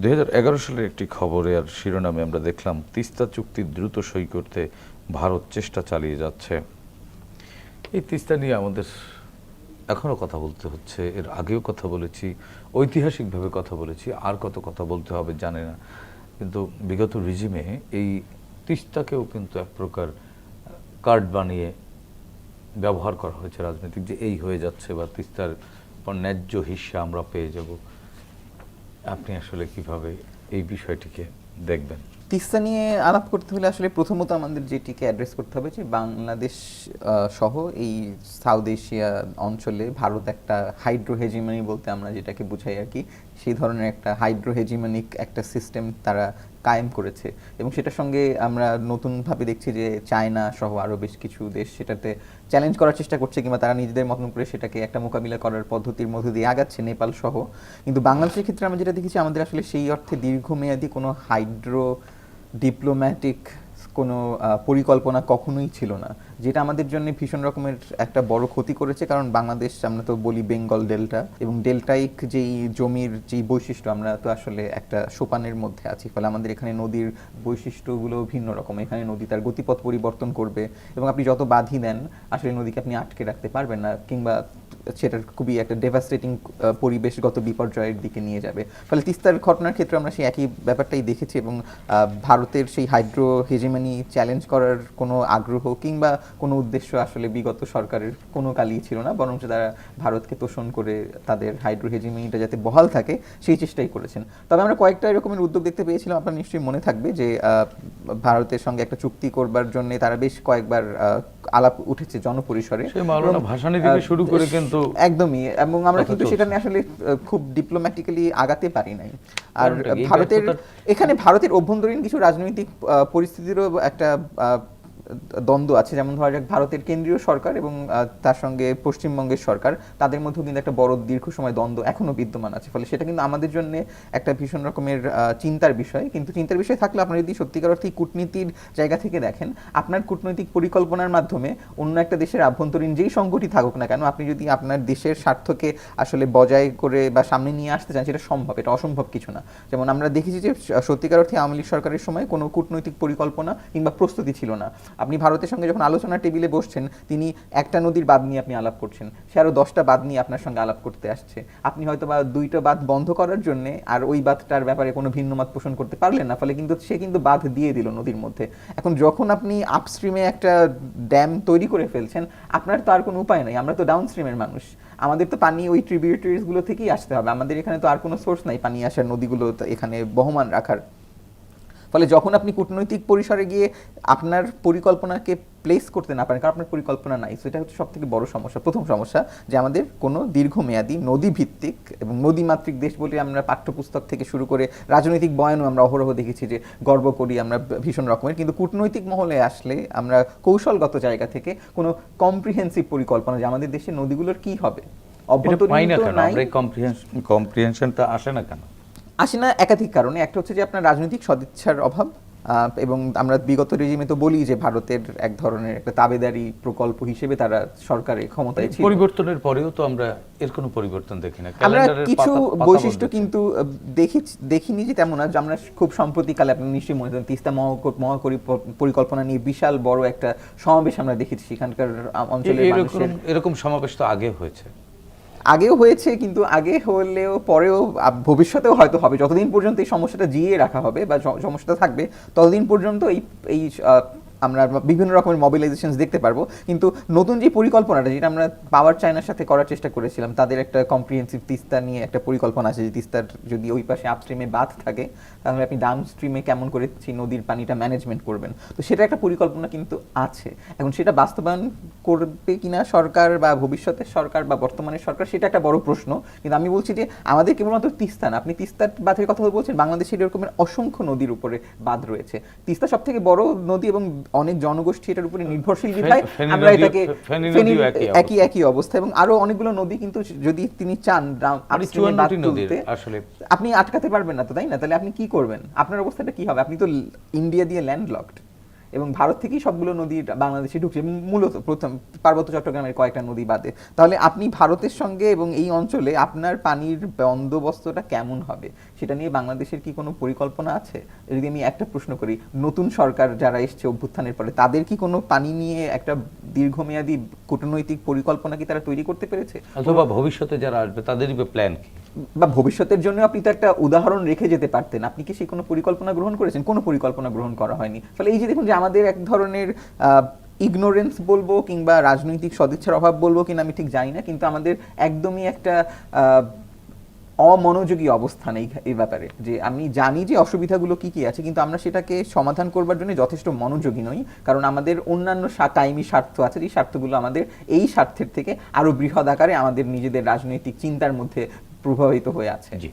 দুই হাজার এগারো সালের একটি খবরে আর শিরোনামে আমরা দেখলাম, তিস্তা চুক্তি দ্রুত সই করতে ভারত চেষ্টা চালিয়ে যাচ্ছে। এই তিস্তা নিয়ে আমাদের এখনও কথা বলতে হচ্ছে, এর আগেও কথা বলেছি, ঐতিহাসিকভাবে কথা বলেছি, আর কত কথা বলতে হবে জানে না। কিন্তু বিগত রিজিমে এই তিস্তাকেও কিন্তু এক প্রকার কার্ড বানিয়ে ব্যবহার করা হয়েছে রাজনৈতিক, যে এই হয়ে যাচ্ছে বা তিস্তার ন্যায্য হিস্সা আমরা পেয়ে যাব। আপনি আসলে কীভাবে এই বিষয়টিকে দেখবেন? তিস্তা নিয়ে আলাপ করতে হলে আসলে প্রথমত আমাদের যেটিকে অ্যাড্রেস করতে হবে যে বাংলাদেশ সহ এই সাউথ এশিয়া অঞ্চলে ভারত একটা হাইড্রো হেজিমানি বলতে আমরা যেটাকে বুঝাই আর কি, সেই ধরনের একটা হাইড্রো হেজিমানিক একটা সিস্টেম তারা কায়েম করেছে। এবং সেটার সঙ্গে আমরা নতুনভাবে দেখছি যে চায়না সহ আরও বেশ কিছু দেশ সেটাতে চ্যালেঞ্জ করার চেষ্টা করছে কিংবা তারা নিজেদের মতন করে সেটাকে একটা মোকাবিলা করার পদ্ধতির মধ্যে দিয়ে আগাচ্ছে নেপাল সহ। কিন্তু বাংলাদেশের ক্ষেত্রে আমরা যেটা দেখেছি, আমাদের আসলে সেই অর্থে দীর্ঘমেয়াদী কোনো হাইড্রো ডিপ্লোম্যাটিক কোনো পরিকল্পনা কখনোই ছিল না। যেটা আমাদের জন্য ভীষণ রকমের একটা বড় ক্ষতি করেছে, কারণ বাংলাদেশ, আমরা তো বলি বেঙ্গল ডেল্টা, এবং ডেল্টাইক যেই জমির যেই বৈশিষ্ট্য, আমরা তো আসলে একটা সোপানের মধ্যে আছি। ফলে আমাদের এখানে নদীর বৈশিষ্ট্যগুলো ভিন্ন রকম। এখানে নদী তার গতিপথ পরিবর্তন করবে, এবং আপনি যত বাধি দেন, আসলে নদীকে আপনি আটকে রাখতে পারবেন না, কিংবা সেটার খুবই একটা ডেভাস্টেটিং পরিবেশগত বিপর্যয়ের দিকে নিয়ে যাবে। ফলে তিস্তার ঘটনার ক্ষেত্রে আমরা সেই একই ব্যাপারটাই দেখেছি এবং ভারতের সেই হাইড্রো হেজিমানি চ্যালেঞ্জ করার কোনো আগ্রহ কিংবা কোনো উদ্দেশ্য আসলে বিগত সরকারের কোনো কালই ছিল না, বরঞ্চ তারা ভারতকে তোষণ করে তাদের হাইড্রো হেজিমানিটা যাতে বহাল থাকে, সেই চেষ্টাই করেছেন। তবে আমরা কয়েকটা এরকমের উদ্যোগ দেখতে পেয়েছিলাম, আপনার নিশ্চয়ই মনে থাকবে যে ভারতের সঙ্গে একটা চুক্তি করবার জন্য তারা বেশ কয়েকবার আলাপ উঠেছে জনপরিসরে। থেকে শুরু করে কিন্তু একদমই এবং আমরা কিন্তু। সেটা নিয়ে আসলে খুব ডিপ্লোম্যাটিক্যালি আগাতে পারি নাই। আর ভারতের এখানে ভারতের অভ্যন্তরীণ কিছু রাজনৈতিক পরিস্থিতিরও একটা আহ, দ্বন্দ্ব আছে। যেমন ধরা যাক, ভারতের কেন্দ্রীয় সরকার এবং তার সঙ্গে পশ্চিমবঙ্গের সরকার, তাদের মধ্যেও কিন্তু একটা বড় দীর্ঘ সময় দ্বন্দ্ব এখনও বিদ্যমান আছে। ফলে সেটা কিন্তু আমাদের জন্য একটা ভীষণ রকমের চিন্তার বিষয়। কিন্তু চিন্তার বিষয় থাকলে আপনারা যদি সত্যিকার অর্থে কূটনীতির জায়গা থেকে দেখেন, আপনার কূটনৈতিক পরিকল্পনার মাধ্যমে অন্য একটা দেশের আভ্যন্তরীণ যেই সংকটই থাকুক না কেন, আপনি যদি আপনার দেশের স্বার্থকে আসলে বজায় করে বা সামনে নিয়ে আসতে চান, সেটা সম্ভব, এটা অসম্ভব কিছু না। যেমন আমরা দেখেছি যে, সত্যিকার অর্থে আওয়ামী লীগ সরকারের সময় কোনো কূটনৈতিক পরিকল্পনা কিংবা প্রস্তুতি ছিল না। আপনি ভারতের সঙ্গে যখন আলোচনা টেবিলে বসছেন, তিনি একটা নদীর বাদ নিয়ে আপনি আলাপ করছেন। সে আরও দশটা বাদ নিয়ে আপনার সঙ্গে আলাপ করতে আসছে। আপনি হয়তো বা দুইটা বাদ বন্ধ করার জন্য আর ওই বাঁধটার ব্যাপারে কোনো ভিন্ন মত পোষণ করতে পারলেন না, ফলে কিন্তু সে কিন্তু বাঁধ দিয়ে দিল নদীর মধ্যে। এখন যখন আপনি আপস্ট্রিমে একটা ড্যাম তৈরি করে ফেলছেন, আপনার তো আর কোনো উপায় নেই। আমরা তো ডাউনস্ট্রিমের মানুষ। আমাদের তো পানি ওই ট্রিবিউটারিজগুলো থেকেই আসতে হবে। আমাদের এখানে তো আর কোনো সোর্স নাই পানি আসার নদীগুলো এখানে বহমান রাখার। ফলে যখন আপনি কূটনৈতিক পরিসরে গিয়ে আপনার পরিকল্পনাকে প্লেস করতে না পারেন কারণ আপনার পরিকল্পনা নাই সেটা হচ্ছে সব থেকে বড় সমস্যা প্রথম সমস্যা যে আমাদের কোনো দীর্ঘমেয়াদী নদী ভিত্তিক এবং নদীমাতৃক দেশ বলে আমরা পাঠ্যপুস্তক থেকে শুরু করে রাজনৈতিক বয়ানও আমরা অহরহ দেখেছি যে গর্ব করি আমরা ভীষণ রকমের কিন্তু কূটনৈতিক মহলে আসলে আমরা কৌশলগত জায়গা থেকে কোনো কম্প্রিহেন্সিভ পরিকল্পনা যে আমাদের দেশে নদীগুলোর কি হবে? অভ্যন্তরীণ নাই। কম্প্রিহেনশনটা আসে না কেন? আসে না একাধিক কারণে। একটা হচ্ছে যে আপনার রাজনৈতিক সদিচ্ছার অভাব এবং আমরা বিগত রেজিমে তো বলি যে ভারতের এক ধরনের একটা তাবেদারি প্রকল্প হিসেবে তারা সরকারে ক্ষমতায় ছিল। পরিবর্তনের পরেও তো আমরা এর কোনো পরিবর্তন দেখি না। আমরা কিছু বৈশিষ্ট্য কিন্তু দেখি দেখিনি যে তেমন না যে আমরা খুব সম্প্রতিকালে আপনি নিশ্চয়ই মনে করেন তিস্তা মহা- মহাকরি পরিকল্পনা নিয়ে বিশাল বড় একটা সমাবেশ আমরা দেখেছি সেখানকার আহ, অঞ্চলের এরকম সমাবেশ তো আগে হয়েছে। আগেও হয়েছে, কিন্তু আগে হলেও পরেও ভবিষ্যতেও হয়তো হবে। যতদিন পর্যন্ত এই সমস্যাটা জিয়ে রাখা হবে বা সমস্যাটা থাকবে, ততদিন পর্যন্ত এই এই আমরা বিভিন্ন রকমের মোবিলাইজেশন দেখতে পারব। কিন্তু নতুন যে পরিকল্পনাটা, যেটা আমরা পাওয়ার চায়নার সাথে করার চেষ্টা করেছিলাম, তাদের একটা কম্প্রিহেন্সিভ তিস্তা নিয়ে একটা পরিকল্পনা আছে যে তিস্তার যদি ওই পাশে আপস্ট্রিমে বাঁধ থাকে, তাহলে আপনি ডাউন স্ট্রিমে কেমন করে সেই নদীর পানিটা ম্যানেজমেন্ট করবেন। তো সেটা একটা পরিকল্পনা কিন্তু আছে। এখন সেটা বাস্তবায়ন করবে কিনা সরকার বা ভবিষ্যতের সরকার বা বর্তমানের সরকার, সেটা একটা বড় প্রশ্ন। কিন্তু আমি বলছি যে আমাদের কেবলমাত্র তিস্তা না, আপনি তিস্তার বাঁধের কথা বলছেন বাংলাদেশের এরকমের অসংখ্য নদীর উপরে বাঁধ রয়েছে। তিস্তা সব থেকে বড় নদী এবং অনেক জনগোষ্ঠী এটার উপরে নির্ভরশীল কি বিধায় আমরা এটাকে একই একই অবস্থা। এবং আরও অনেকগুলো নদী কিন্তু যদি তিনি চান মানে আপনি আটকাতে পারবেন না তো তাই না? তাহলে আপনি কি করবেন? আপনার অবস্থাটা কি হবে? আপনি তো ইন্ডিয়া দিয়ে ল্যান্ড লকড এবং ভারত থেকেই সবগুলো নদী বাংলাদেশে ঢুকছে মূলত প্রথম পার্বত্য চট্টগ্রামের কয়েকটা নদী বাদে। তাহলে আপনি ভারতের সঙ্গে এবং এই অঞ্চলে আপনার পানির বন্দোবস্তটা কেমন হবে? সেটা নিয়ে বাংলাদেশের কি কোনো পরিকল্পনা আছে? যদি আমি একটা প্রশ্ন করি, নতুন সরকার যারা এসছে অভ্যুত্থানের পরে, তাদের কি কোনো পানি নিয়ে একটা দীর্ঘমেয়াদী কূটনৈতিক পরিকল্পনা কি তারা তৈরি করতে পেরেছে? অথবা ভবিষ্যতে যারা আসবে, তাদেরই প্ল্যান কি? বা ভবিষ্যতের জন্য আপনি তো একটা উদাহরণ রেখে যেতে পারতেন। আপনি কি সেই কোনো পরিকল্পনা গ্রহণ করেছেন? কোনো পরিকল্পনা গ্রহণ করা হয়নি। ফলে এই যে দেখুন যে আমাদের এক ধরনের ইগনোরেন্স বলব কিংবা রাজনৈতিক সদিচ্ছার অভাব বলব কিনা আমি ঠিক জানি না, কিন্তু আমাদের একদমই একটা অমনোযোগী অবস্থান এই এই ব্যাপারে। যে আমি জানি যে অসুবিধাগুলো কি কি আছে, কিন্তু আমরা সেটাকে সমাধান করবার জন্য যথেষ্ট মনোযোগী নই, কারণ আমাদের অন্যান্য টাইমি স্বার্থ আছে। যে স্বার্থগুলো আমাদের এই স্বার্থের থেকে আরও বৃহৎ আকারে আমাদের নিজেদের রাজনৈতিক চিন্তার মধ্যে প্রভাবিত হয়ে আছে। জি।